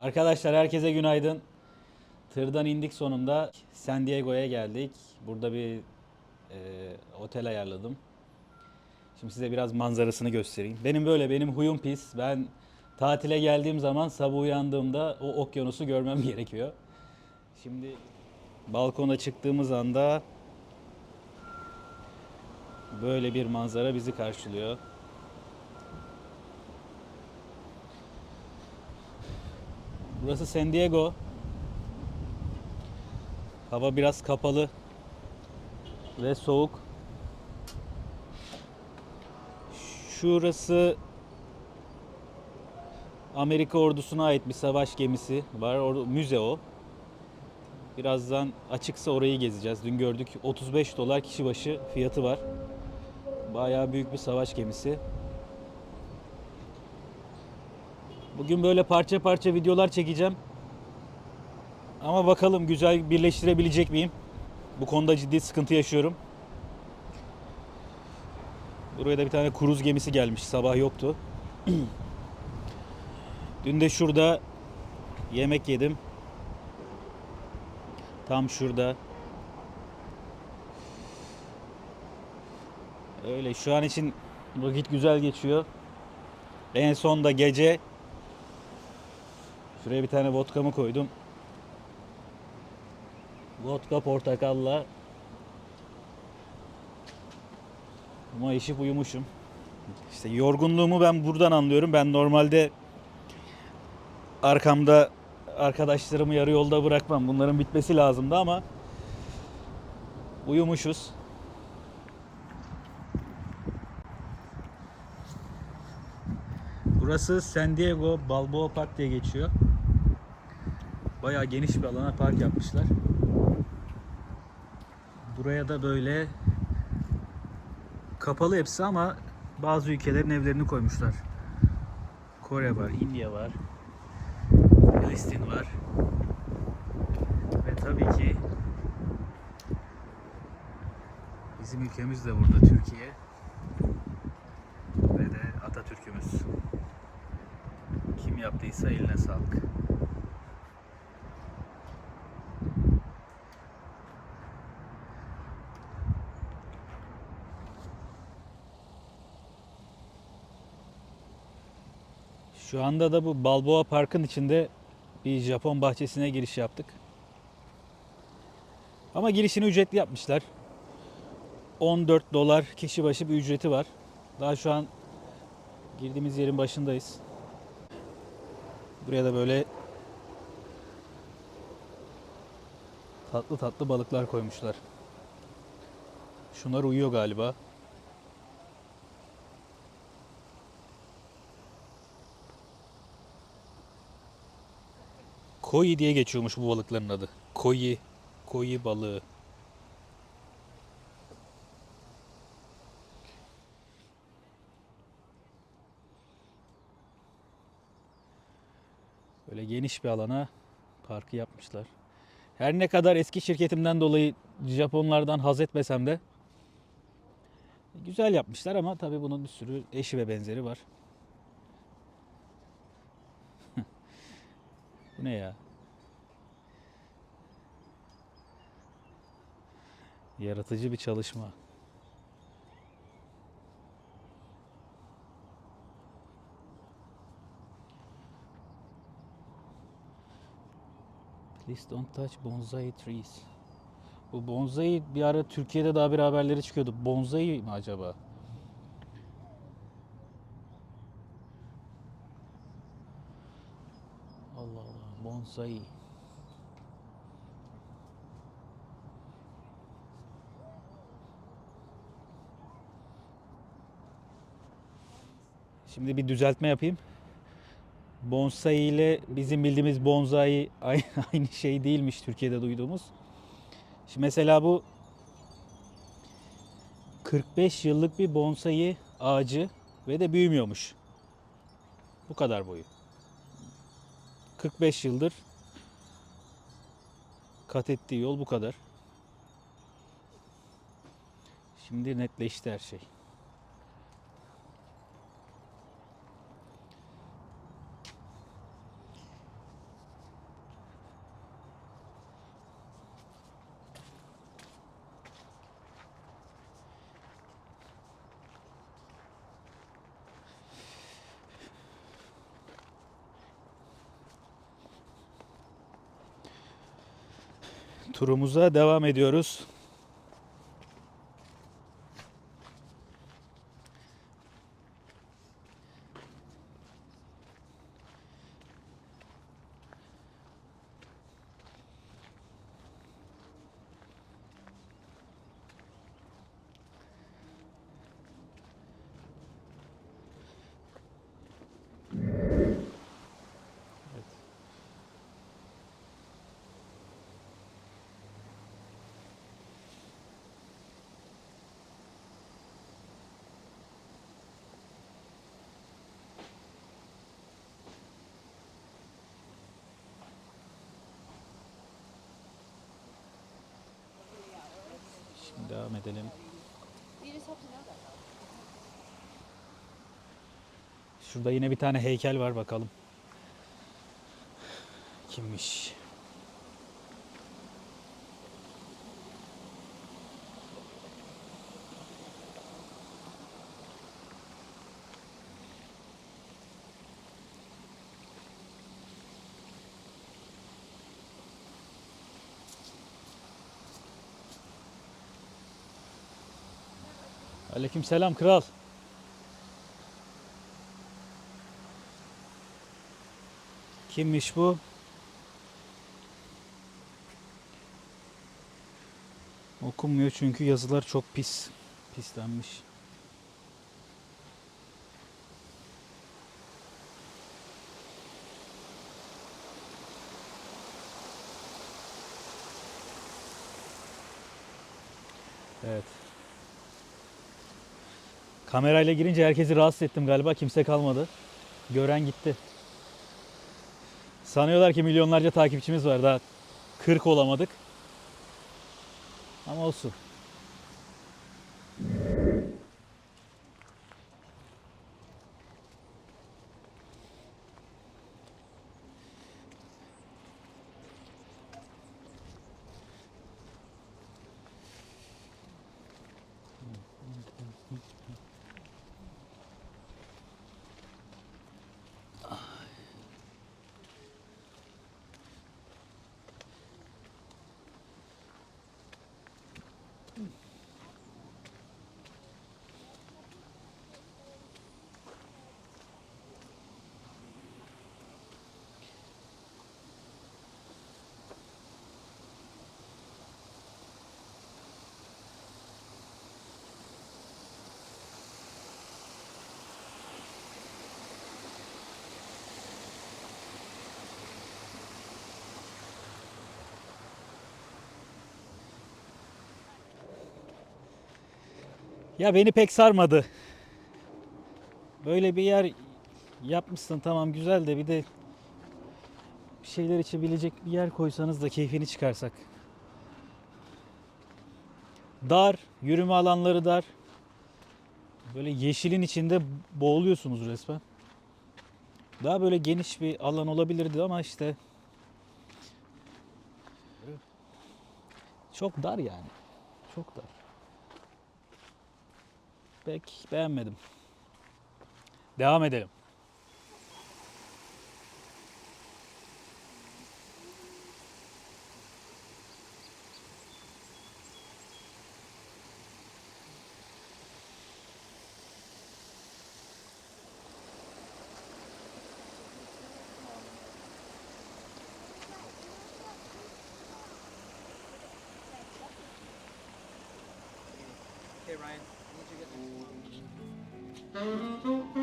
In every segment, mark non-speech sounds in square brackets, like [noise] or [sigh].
Arkadaşlar herkese günaydın. Tırdan indik sonunda. San Diego'ya geldik. Burada bir e, otel ayarladım. Şimdi size biraz manzarasını göstereyim. Benim böyle, benim huyum pis. Ben tatile geldiğim zaman sabah uyandığımda o okyanusu görmem [laughs] gerekiyor. Şimdi balkona çıktığımız anda böyle bir manzara bizi karşılıyor. Burası San Diego. Hava biraz kapalı ve soğuk. Şurası Amerika ordusuna ait bir savaş gemisi var. Or- müze o. Birazdan açıksa orayı gezeceğiz. Dün gördük 35 dolar kişi başı fiyatı var. Bayağı büyük bir savaş gemisi. Bugün böyle parça parça videolar çekeceğim. Ama bakalım güzel birleştirebilecek miyim? Bu konuda ciddi sıkıntı yaşıyorum. Buraya da bir tane kruz gemisi gelmiş. Sabah yoktu. [clears throat] Dün de şurada yemek yedim. Tam şurada. Öyle şu an için vakit güzel geçiyor. En son da gece Şuraya bir tane vodkamı koydum. Vodka portakalla ama işip uyumuşum. İşte yorgunluğumu ben buradan anlıyorum. Ben normalde arkamda arkadaşlarımı yarı yolda bırakmam. Bunların bitmesi lazımdı ama uyumuşuz. Burası San Diego Balboa Park diye geçiyor. Bayağı geniş bir alana park yapmışlar. Buraya da böyle kapalı hepsi ama bazı ülkelerin evlerini koymuşlar. Kore var, India var, Filistin var. Ve tabii ki bizim ülkemiz de burada Türkiye. Ve de Atatürk'ümüz. Kim yaptıysa eline sağlık. Şu anda da bu Balboa Park'ın içinde bir Japon bahçesine giriş yaptık. Ama girişini ücretli yapmışlar. 14 dolar kişi başı bir ücreti var. Daha şu an girdiğimiz yerin başındayız. Buraya da böyle tatlı tatlı balıklar koymuşlar. Şunlar uyuyor galiba. Koi diye geçiyormuş bu balıkların adı. Koi, koi balığı. Böyle geniş bir alana parkı yapmışlar. Her ne kadar eski şirketimden dolayı Japonlardan haz etmesem de güzel yapmışlar ama tabii bunun bir sürü eşi ve benzeri var. Bu ne ya? Yaratıcı bir çalışma. Please don't touch bonsai trees. Bu bonsai bir ara Türkiye'de daha bir haberleri çıkıyordu. Bonsai mi acaba? Bonsai. Şimdi bir düzeltme yapayım. Bonsai ile bizim bildiğimiz bonsai [laughs] aynı şey değilmiş Türkiye'de duyduğumuz. Şimdi mesela bu 45 yıllık bir bonsai ağacı ve de büyümüyormuş. Bu kadar boyu. 45 yıldır kat ettiği yol bu kadar. Şimdi netleşti her şey. Turumuza devam ediyoruz. Şimdi devam edelim. Şurada yine bir tane heykel var bakalım. Kimmiş? Aleyküm selam kral. Kimmiş bu? Okunmuyor çünkü yazılar çok pis. Pislenmiş. Evet. Kamerayla girince herkesi rahatsız ettim galiba. Kimse kalmadı. Gören gitti. Sanıyorlar ki milyonlarca takipçimiz var. Daha 40 olamadık. Ama olsun. Ya beni pek sarmadı. Böyle bir yer yapmışsın tamam güzel de bir de bir şeyler içebilecek bir yer koysanız da keyfini çıkarsak. Dar, yürüme alanları dar. Böyle yeşilin içinde boğuluyorsunuz resmen. Daha böyle geniş bir alan olabilirdi ama işte çok dar yani. Çok dar. Pek beğenmedim. Devam edelim. Okay, Ryan. Thank you.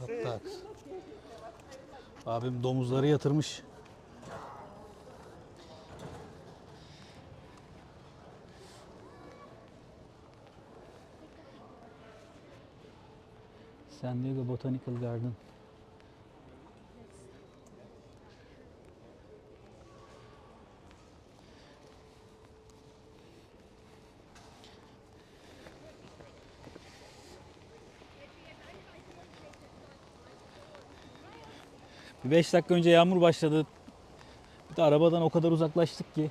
Hatta abim domuzları yatırmış. San Diego Botanical Garden. 5 dakika önce yağmur başladı. Bir de arabadan o kadar uzaklaştık ki.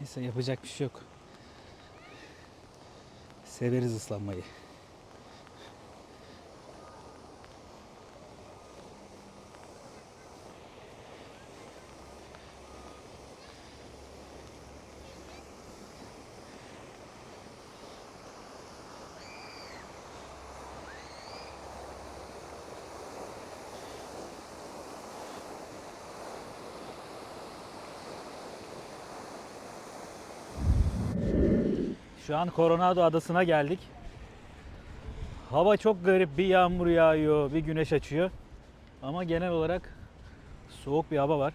Neyse yapacak bir şey yok. Severiz ıslanmayı. Şu an Coronado Adası'na geldik. Hava çok garip. Bir yağmur yağıyor, bir güneş açıyor. Ama genel olarak soğuk bir hava var.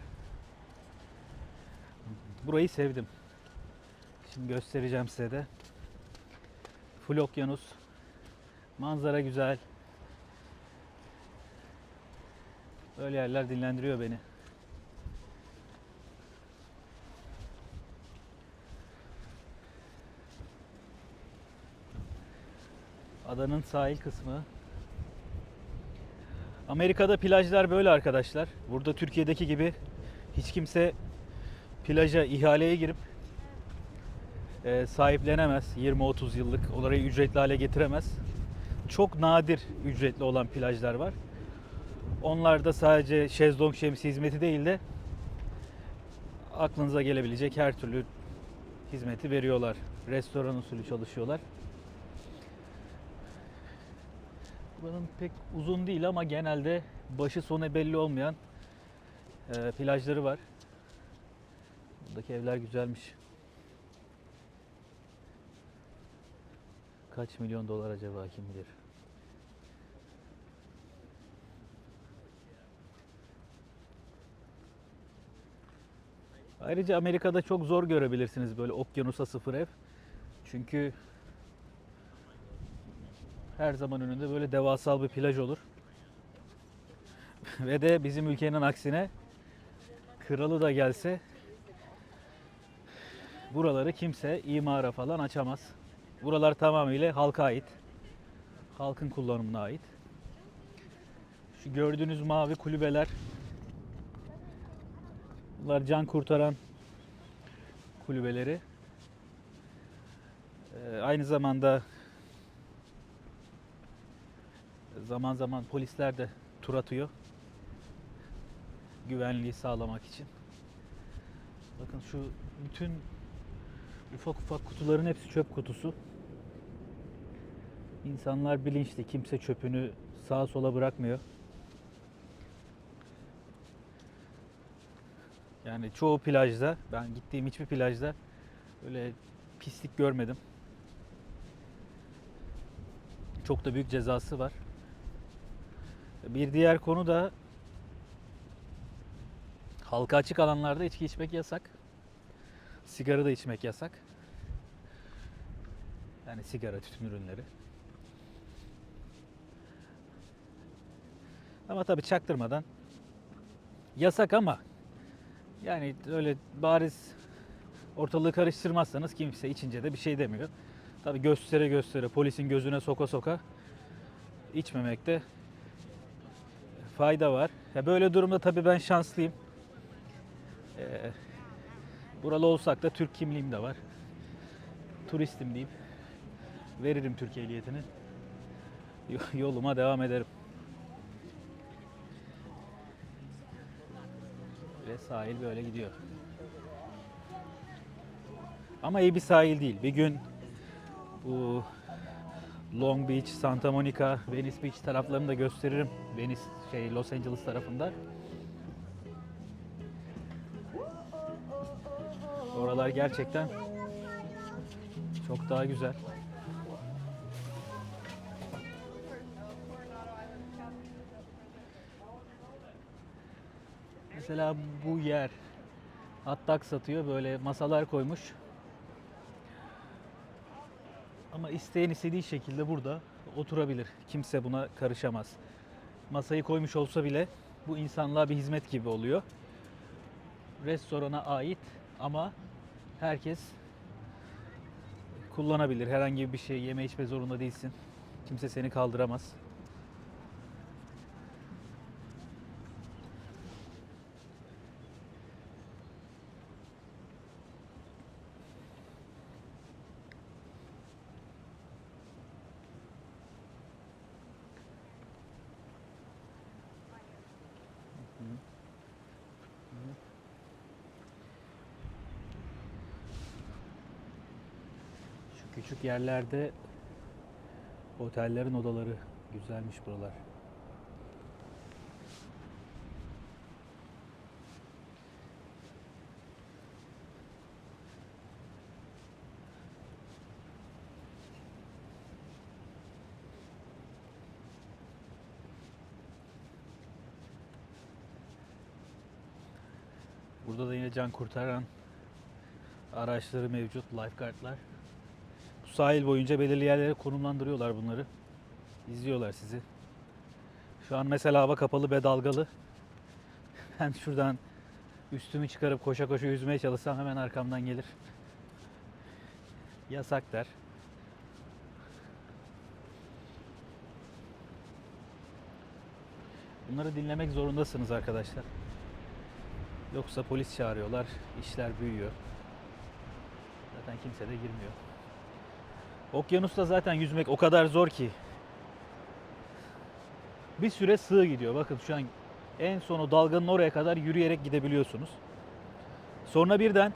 Burayı sevdim. Şimdi göstereceğim size de. Full okyanus. Manzara güzel. Böyle yerler dinlendiriyor beni. Adanın sahil kısmı. Amerika'da plajlar böyle arkadaşlar. Burada Türkiye'deki gibi hiç kimse plaja ihaleye girip e, sahiplenemez. 20-30 yıllık orayı ücretli hale getiremez. Çok nadir ücretli olan plajlar var. Onlarda sadece şezlong şemsiye hizmeti değil de aklınıza gelebilecek her türlü hizmeti veriyorlar. Restoran usulü çalışıyorlar. Buranın pek uzun değil ama genelde başı sonu belli olmayan e, plajları var. Buradaki evler güzelmiş. Kaç milyon dolar acaba kim bilir. Ayrıca Amerika'da çok zor görebilirsiniz böyle okyanusa sıfır ev. Çünkü her zaman önünde böyle devasal bir plaj olur. [laughs] Ve de bizim ülkenin aksine kralı da gelse buraları kimse imara falan açamaz. Buralar tamamıyla halka ait. Halkın kullanımına ait. Şu gördüğünüz mavi kulübeler bunlar can kurtaran kulübeleri. Ee, aynı zamanda zaman zaman polisler de tur atıyor. Güvenliği sağlamak için. Bakın şu bütün ufak ufak kutuların hepsi çöp kutusu. İnsanlar bilinçli. Kimse çöpünü sağa sola bırakmıyor. Yani çoğu plajda, ben gittiğim hiçbir plajda öyle pislik görmedim. Çok da büyük cezası var. Bir diğer konu da halka açık alanlarda içki içmek yasak. Sigara da içmek yasak. Yani sigara, tütün ürünleri. Ama tabii çaktırmadan yasak ama yani öyle bariz ortalığı karıştırmazsanız kimse içince de bir şey demiyor. Tabii göstere göstere polisin gözüne soka soka içmemekte fayda var. Ya böyle durumda tabii ben şanslıyım. Ee, buralı olsak da Türk kimliğim de var. Turistim deyip veririm Türk ehliyetini. Yo- Yoluma devam ederim. Ve sahil böyle gidiyor. Ama iyi bir sahil değil. Bir gün bu Long Beach, Santa Monica, Venice Beach taraflarını da gösteririm. Venice şey Los Angeles tarafında. Oralar gerçekten çok daha güzel. Mesela bu yer hot satıyor böyle masalar koymuş. Ama isteyen istediği şekilde burada oturabilir. Kimse buna karışamaz. Masayı koymuş olsa bile bu insanlığa bir hizmet gibi oluyor. Restorana ait ama herkes kullanabilir. Herhangi bir şey yeme içme zorunda değilsin. Kimse seni kaldıramaz. Yerlerde otellerin odaları güzelmiş buralar. Burada da yine can kurtaran araçları mevcut, lifeguardlar. Sahil boyunca belirli yerlere konumlandırıyorlar bunları. İzliyorlar sizi. Şu an mesela hava kapalı ve dalgalı. [laughs] Ben şuradan üstümü çıkarıp koşa koşa yüzmeye çalışsam hemen arkamdan gelir. Yasak der. Bunları dinlemek zorundasınız arkadaşlar. Yoksa polis çağırıyorlar, işler büyüyor. Zaten kimse de girmiyor. Okyanusta zaten yüzmek o kadar zor ki. Bir süre sığ gidiyor. Bakın şu an en son o dalganın oraya kadar yürüyerek gidebiliyorsunuz. Sonra birden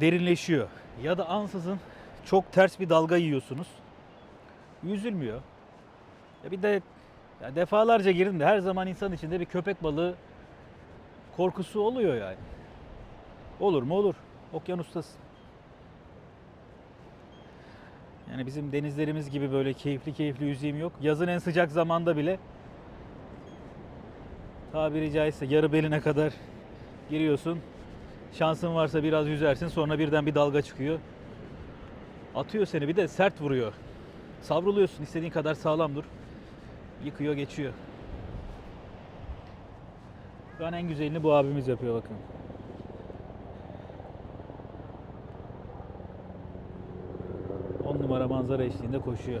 derinleşiyor. Ya da ansızın çok ters bir dalga yiyorsunuz. Yüzülmüyor. Ya bir de ya defalarca girin de her zaman insan içinde bir köpek balığı korkusu oluyor yani. Olur mu olur. Okyanustasın. Yani bizim denizlerimiz gibi böyle keyifli keyifli yüzeyim yok. Yazın en sıcak zamanda bile tabiri caizse yarı beline kadar giriyorsun. Şansın varsa biraz yüzersin sonra birden bir dalga çıkıyor. Atıyor seni bir de sert vuruyor. Savruluyorsun istediğin kadar sağlam dur. Yıkıyor geçiyor. An en güzelini bu abimiz yapıyor bakın. Manzara eşliğinde koşuyor.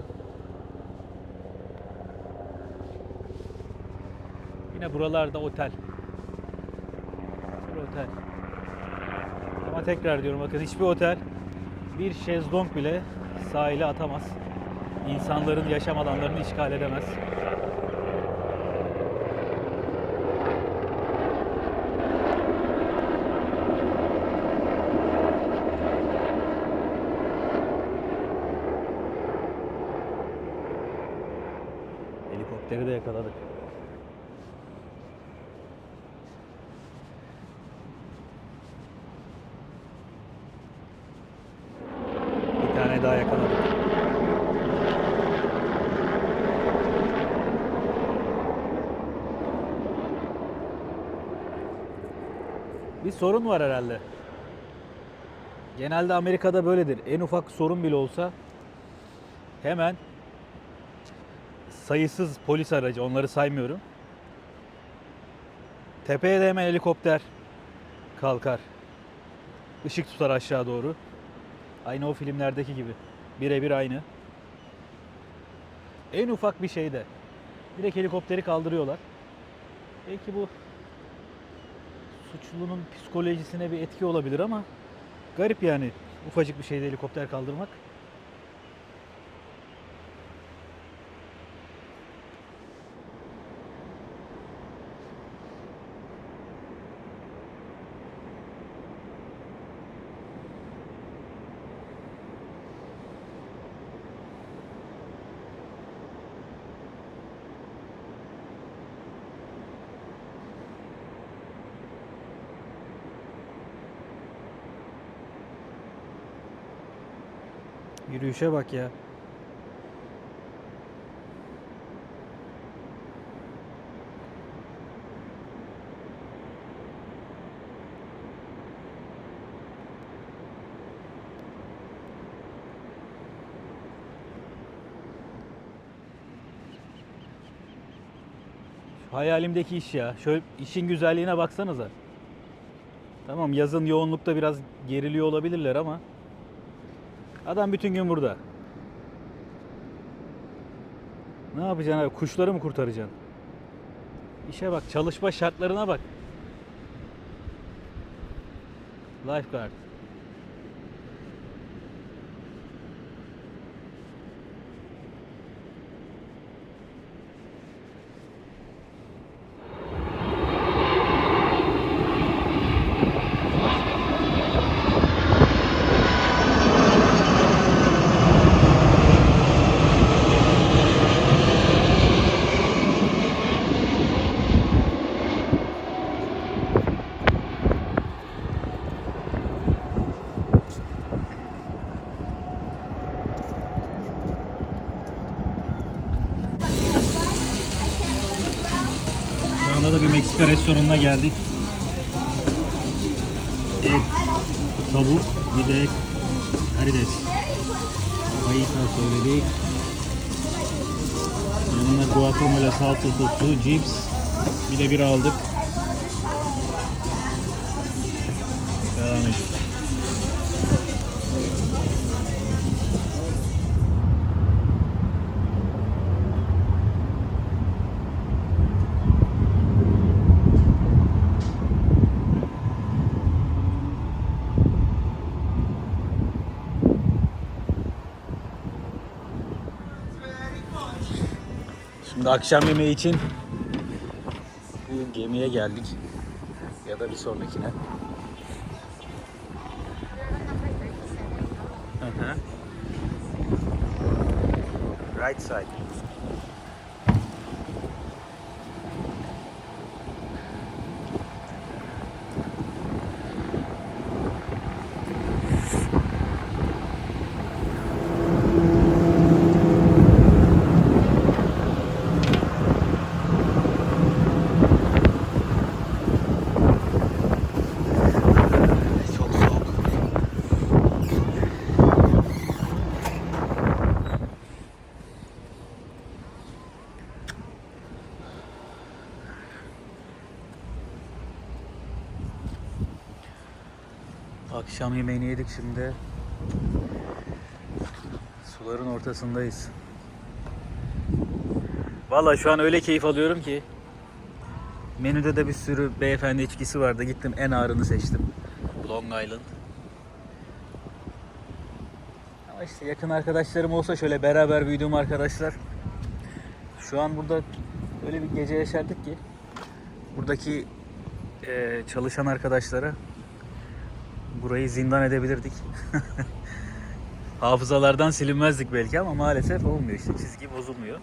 Yine buralarda otel. Bir otel. Ama tekrar diyorum bakın hiçbir otel bir şezlong bile sahile atamaz. İnsanların yaşam alanlarını işgal edemez. Helikopteri de yakaladık. Bir tane daha yakaladık. Bir sorun var herhalde. Genelde Amerika'da böyledir. En ufak sorun bile olsa hemen sayısız polis aracı, onları saymıyorum. Tepeye de hemen helikopter kalkar. Işık tutar aşağı doğru. Aynı o filmlerdeki gibi. Birebir aynı. En ufak bir şeyde direkt helikopteri kaldırıyorlar. Belki bu suçlunun psikolojisine bir etki olabilir ama garip yani ufacık bir şeyde helikopter kaldırmak. Yürüyüşe bak ya. Hayalimdeki iş ya. Şöyle işin güzelliğine baksanıza. Tamam yazın yoğunlukta biraz geriliyor olabilirler ama Adam bütün gün burada. Ne yapacaksın abi? Kuşları mı kurtaracaksın? İşe bak, çalışma şartlarına bak. Lifeguard. anda da bir Restoranına geldik. Et, tavuk, bir de karides. Fajita söyledik. Yanına guacamole, salsa sosu, cips. Bir de bir aldık. Devam ediyoruz. Akşam yemeği için bugün gemiye geldik. Ya da bir sonrakine. Right side. Akşam yemeğini yedik şimdi. Suların ortasındayız. Vallahi şu an öyle keyif alıyorum ki. Menüde de bir sürü beyefendi içkisi vardı. Gittim en ağırını seçtim. Long Island. Ama işte yakın arkadaşlarım olsa şöyle beraber büyüdüğüm arkadaşlar. Şu an burada öyle bir gece yaşardık ki buradaki çalışan arkadaşlara burayı zindan edebilirdik. [laughs] Hafızalardan silinmezdik belki ama maalesef olmuyor işte çizgi bozulmuyor.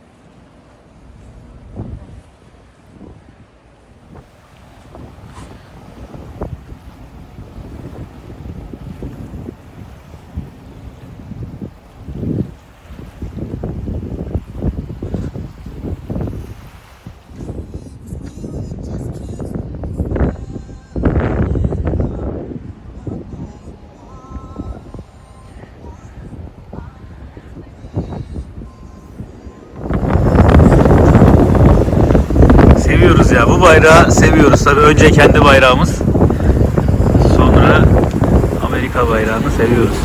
Seviyoruz ya bu bayrağı seviyoruz tabii önce kendi bayrağımız sonra Amerika bayrağını seviyoruz.